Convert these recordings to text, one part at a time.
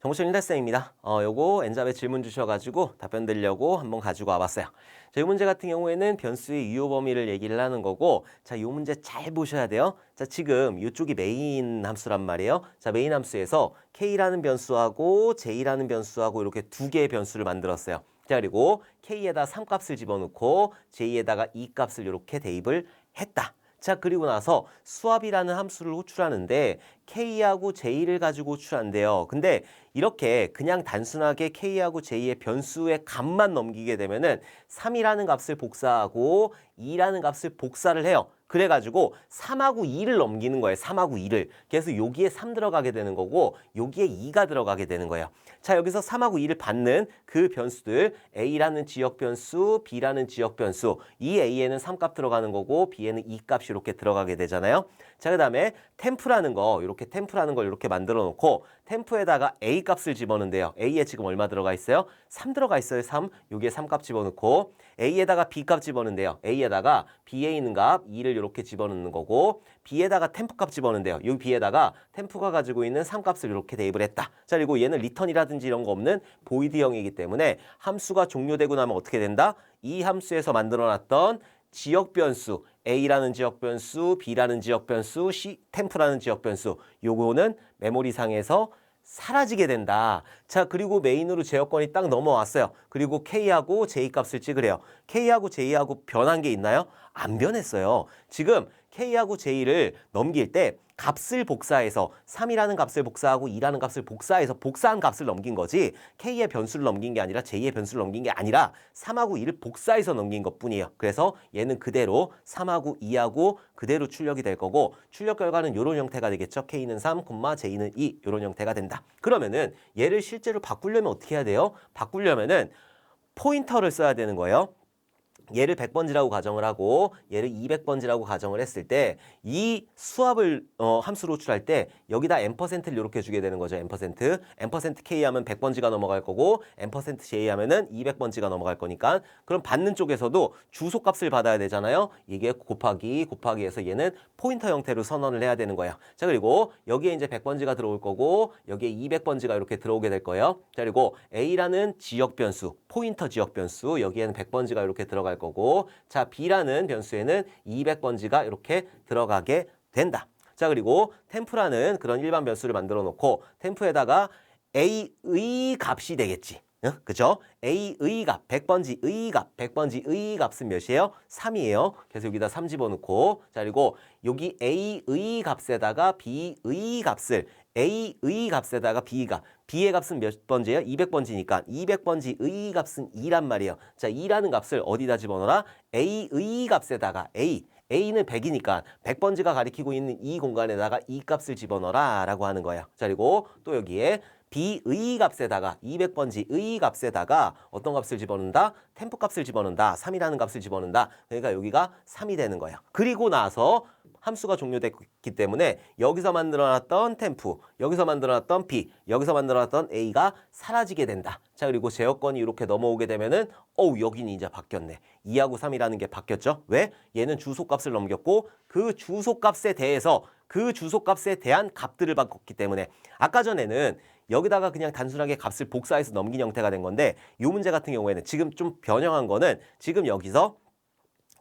정보철 인달쌤입니다. 어, 요거 엔잡에 질문 주셔가지고 답변 드리려고 한번 가지고 와봤어요. 자, 이 문제 같은 경우에는 변수의 유효 범위를 얘기를 하는 거고, 자, 이 문제 잘 보셔야 돼요. 자, 지금 이쪽이 메인 함수란 말이에요. 자, 메인 함수에서 k라는 변수하고 j라는 변수하고 이렇게 두 개의 변수를 만들었어요. 자, 그리고 k에다 3값을 집어넣고 j에다가 2값을 이렇게 대입을 했다. 자, 그리고 나서 수압이라는 함수를 호출하는데 k하고 j를 가지고 호출한대요. 근데 이렇게 그냥 단순하게 k하고 j의 변수의 값만 넘기게 되면은 3이라는 값을 복사하고 2라는 값을 복사를 해요. 그래가지고 3하고 2를 넘기는 거예요. 3하고 2를. 그래서 여기에 3 들어가게 되는 거고 여기에 2가 들어가게 되는 거예요. 자 여기서 3하고 2를 받는 그 변수들 A라는 지역 변수, B라는 지역 변수 이 A에는 3값 들어가는 거고 B에는 2값이 이렇게 들어가게 되잖아요. 자 그 다음에 템프라는 거 이렇게 템프라는 걸 이렇게 만들어 놓고 템프에다가 A 값을 집어넣는데요. A에 지금 얼마 들어가 있어요? 3 들어가 있어요. 3. 여기에 3값 집어넣고 A에다가 B 값 집어넣는데요. A에다가 B에 있는 값 2를 이렇게 집어넣는 거고 B에다가 템프 값 집어넣는데요. 여기 B에다가 템프가 가지고 있는 3 값을 이렇게 대입을 했다. 자 그리고 얘는 리턴이라든지 이런 거 없는 보이드형이기 때문에 함수가 종료되고 나면 어떻게 된다? 이 함수에서 만들어 놨던 지역 변수 A라는 지역 변수, B라는 지역 변수, C 템프라는 지역 변수 요거는 메모리상에서 사라지게 된다. 자, 그리고 메인으로 제어권이 딱 넘어왔어요. 그리고 K하고 J 값을 찍으래요. K하고 J하고 변한 게 있나요? 안 변했어요. 지금 K하고 J를 넘길 때 값을 복사해서 3이라는 값을 복사하고 2라는 값을 복사해서 복사한 값을 넘긴 거지 K의 변수를 넘긴 게 아니라 J의 변수를 넘긴 게 아니라 3하고 2를 복사해서 넘긴 것 뿐이에요. 그래서 얘는 그대로 3하고 2하고 그대로 출력이 될 거고 출력 결과는 이런 형태가 되겠죠. K는 3, J는 2 이런 형태가 된다. 그러면은 얘를 실제로 바꾸려면 어떻게 해야 돼요? 바꾸려면은 포인터를 써야 되는 거예요. 얘를 100번지라고 가정을 하고 얘를 200번지라고 가정을 했을 때 이 수압을 어, 함수로 호출할 때 여기다 n%를 이렇게 주게 되는 거죠. n%. n% k 하면 100번지가 넘어갈 거고 n% j 하면은 200번지가 넘어갈 거니까 그럼 받는 쪽에서도 주소값을 받아야 되잖아요. 이게 곱하기 곱하기 해서 얘는 포인터 형태로 선언을 해야 되는 거예요. 자 그리고 여기에 이제 100번지가 들어올 거고 여기에 200번지가 이렇게 들어오게 될 거예요. 자 그리고 a라는 지역 변수 포인터 지역 변수 여기에는 100번지가 이렇게 들어갈 거고 자 B라는 변수에는 200번지가 이렇게 들어가게 된다. 자 그리고 템프라는 그런 일반 변수를 만들어 놓고 템프에다가 A의 값이 되겠지. 응? 그죠? A의 값, 100번지 의 값, 100번지 의 값은 몇이에요? 3이에요. 그래서 여기다 3 집어넣고 자 그리고 여기 A의 값에다가 B의 값을 A의 값에다가 B가 B의 값은 몇 번지예요? 200번지니까 200번지 의 값은 2란 말이에요. 자, 2라는 값을 어디다 집어넣어라? A의 값에다가 A A는 100이니까 100번지가 가리키고 있는 이 공간에다가 이 값을 집어넣어라 라고 하는 거예요. 자, 그리고 또 여기에 B의 값에다가 200번지 의 값에다가 어떤 값을 집어넣는다? 템포 값을 집어넣는다. 3이라는 값을 집어넣는다. 그러니까 여기가 3이 되는 거예요. 그리고 나서 함수가 종료됐기 때문에 여기서 만들어놨던 템프, 여기서 만들어놨던 B, 여기서 만들어놨던 A가 사라지게 된다. 자 그리고 제어권이 이렇게 넘어오게 되면은 어우 여기는 이제 바뀌었네. 2하고 3이라는 게 바뀌었죠. 왜? 얘는 주소값을 넘겼고 그 주소값에 대해서 그 주소값에 대한 값들을 바꿨기 때문에 아까 전에는 여기다가 그냥 단순하게 값을 복사해서 넘긴 형태가 된 건데 이 문제 같은 경우에는 지금 좀 변형한 거는 지금 여기서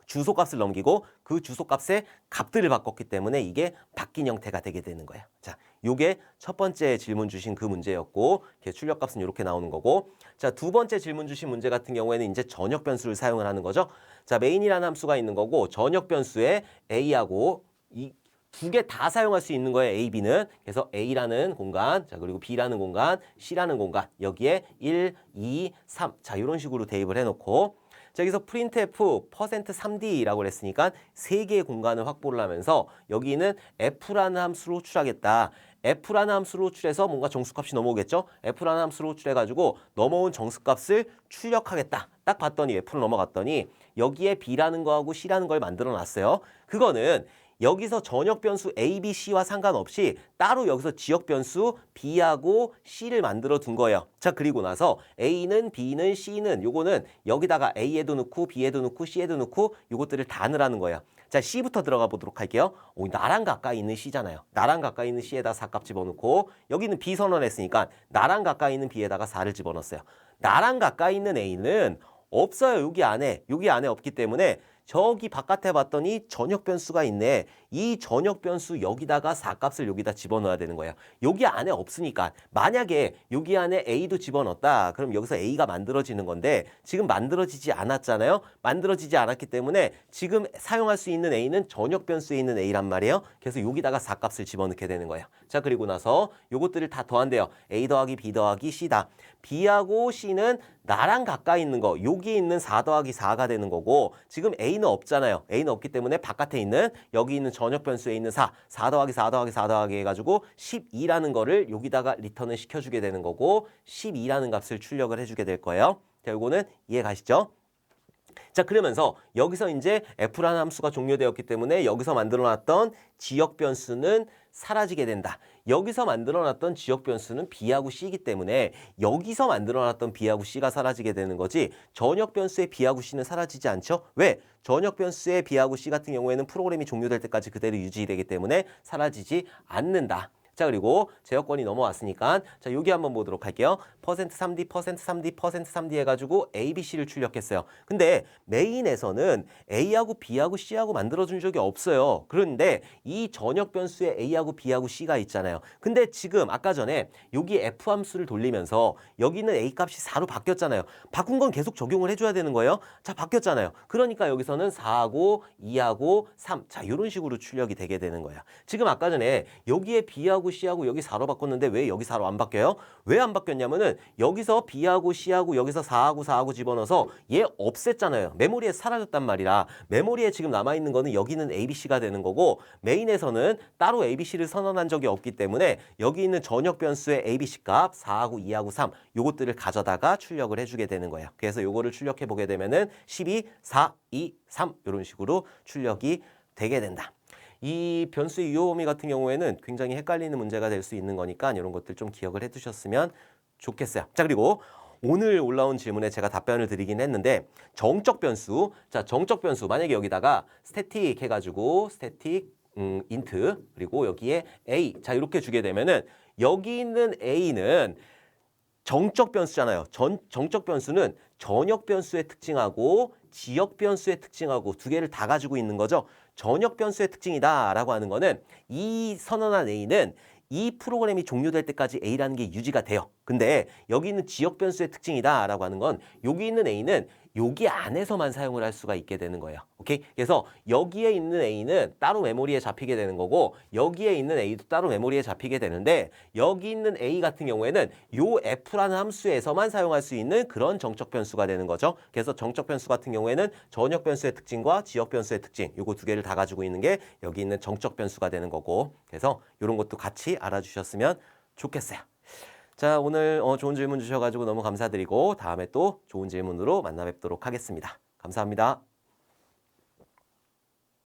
주소값을 넘기고 그 주소값의 값들을 바꿨기 때문에 이게 바뀐 형태가 되게 되는 거예요. 자, 요게 첫 번째 질문 주신 그 문제였고 이렇게 출력값은 이렇게 나오는 거고 자, 두 번째 질문 주신 문제 같은 경우에는 이제 전역 변수를 사용을 하는 거죠. 자, 메인이라는 함수가 있는 거고 전역 변수에 a하고 이 두 개 다 사용할 수 있는 거예요. A, B는. 그래서 A라는 공간, 자 그리고 B라는 공간, C라는 공간 여기에 1, 2, 3. 자, 이런 식으로 대입을 해 놓고 자, 여기서 printf %3d라고 그랬으니까 세 개의 공간을 확보를 하면서 여기는 f라는 함수로 호출하겠다. f라는 함수로 호출해서 뭔가 정수값이 넘어오겠죠? f라는 함수로 호출해가지고 넘어온 정수값을 출력하겠다. 딱 봤더니 f로 넘어갔더니 여기에 b라는 거하고 c라는 걸 만들어 놨어요. 그거는 여기서 전역 변수 A, B, C와 상관없이 따로 여기서 지역 변수 B하고 C를 만들어 둔 거예요. 자, 그리고 나서 A는 B는 C는 요거는 여기다가 A에도 넣고 B에도 넣고 C에도 넣고 요것들을 다 넣으라는 거예요. 자, C부터 들어가 보도록 할게요. 오, 나랑 가까이 있는 C잖아요. 나랑 가까이 있는 C에다 4값 집어넣고 여기는 B 선언했으니까 나랑 가까이 있는 B에다가 4를 집어넣었어요. 나랑 가까이 있는 A는 없어요. 여기 안에. 여기 안에 없기 때문에 저기 바깥에 봤더니 전역 변수가 있네. 이 전역 변수 여기다가 4값을 여기다 집어넣어야 되는 거예요. 여기 안에 없으니까 만약에 여기 안에 A도 집어넣었다. 그럼 여기서 A가 만들어지는 건데 지금 만들어지지 않았잖아요. 만들어지지 않았기 때문에 지금 사용할 수 있는 A는 전역 변수에 있는 A란 말이에요. 그래서 여기다가 4값을 집어넣게 되는 거예요. 자 그리고 나서 요것들을 다 더한대요. A 더하기 B 더하기 C다. B하고 C는 나랑 가까이 있는 거 여기 있는 4 더하기 4가 되는 거고 지금 A는 없잖아요. A는 없기 때문에 바깥에 있는 여기 있는 전역 변수에 있는 4, 4 더하기 4 더하기 4 더하기 해가지고 12라는 거를 여기다가 리턴을 시켜주게 되는 거고 12라는 값을 출력을 해주게 될 거예요. 자, 요거는 이해 가시죠? 자 그러면서 여기서 이제 f라는 함수가 종료되었기 때문에 여기서 만들어놨던 지역 변수는 사라지게 된다. 여기서 만들어놨던 지역 변수는 b하고 c이기 때문에 여기서 만들어놨던 b하고 c가 사라지게 되는 거지 전역 변수의 b하고 c는 사라지지 않죠? 왜? 전역 변수의 b하고 c 같은 경우에는 프로그램이 종료될 때까지 그대로 유지되기 때문에 사라지지 않는다. 자 그리고 제어권이 넘어왔으니까 자 여기 한번 보도록 할게요. 퍼센트 3D, 퍼센트 3D, 퍼센트 3D 해가지고 A, B, C를 출력했어요. 근데 메인에서는 A하고 B하고 C하고 만들어준 적이 없어요. 그런데 이 전역 변수에 A하고 B하고 C가 있잖아요. 근데 지금 아까 전에 여기 F 함수를 돌리면서 여기는 A 값이 4로 바뀌었잖아요. 바꾼 건 계속 적용을 해줘야 되는 거예요. 자 바뀌었잖아요. 그러니까 여기서는 4하고 2하고 3. 자 이런 식으로 출력이 되게 되는 거야. 지금 아까 전에 여기에 B하고 C하고 여기 4로 바꿨는데 왜 여기 4로 안 바뀌어요? 왜 안 바뀌었냐면은 여기서 B하고 C하고 여기서 4하고 4하고 집어넣어서 얘 없앴잖아요. 메모리에 사라졌단 말이라 메모리에 지금 남아있는 거는 여기는 ABC가 되는 거고 메인에서는 따로 ABC를 선언한 적이 없기 때문에 여기 있는 전역 변수의 ABC 값 4하고 2하고 3 요것들을 가져다가 출력을 해주게 되는 거예요. 그래서 요거를 출력해 보게 되면은 12, 4, 2, 3 이런 식으로 출력이 되게 된다. 이 변수의 유효 범위 같은 경우에는 굉장히 헷갈리는 문제가 될 수 있는 거니까 이런 것들 좀 기억을 해두셨으면 좋겠어요. 자 그리고 오늘 올라온 질문에 제가 답변을 드리긴 했는데 정적 변수. 자 정적 변수. 만약에 여기다가 스태틱 해가지고 스태틱 음, 인트 그리고 여기에 a. 자 이렇게 주게 되면은 여기 있는 a는 정적 변수잖아요. 전, 정적 변수는 전역 변수의 특징하고 지역 변수의 특징하고 두 개를 다 가지고 있는 거죠. 전역 변수의 특징이다라고 하는 거는 이 선언한 A는 이 프로그램이 종료될 때까지 A라는 게 유지가 돼요. 근데 여기 있는 지역 변수의 특징이다 라고 하는 건 여기 있는 A는 여기 안에서만 사용을 할 수가 있게 되는 거예요. 오케이? 그래서 여기에 있는 A는 따로 메모리에 잡히게 되는 거고 여기에 있는 A도 따로 메모리에 잡히게 되는데 여기 있는 A 같은 경우에는 요 F라는 함수에서만 사용할 수 있는 그런 정적 변수가 되는 거죠. 그래서 정적 변수 같은 경우에는 전역 변수의 특징과 지역 변수의 특징 요거 두 개를 다 가지고 있는 게 여기 있는 정적 변수가 되는 거고 그래서 이런 것도 같이 알아주셨으면 좋겠어요. 자, 오늘 어, 좋은 질문 주셔가지고 너무 감사드리고 다음에 또 좋은 질문으로 만나 뵙도록 하겠습니다. 감사합니다.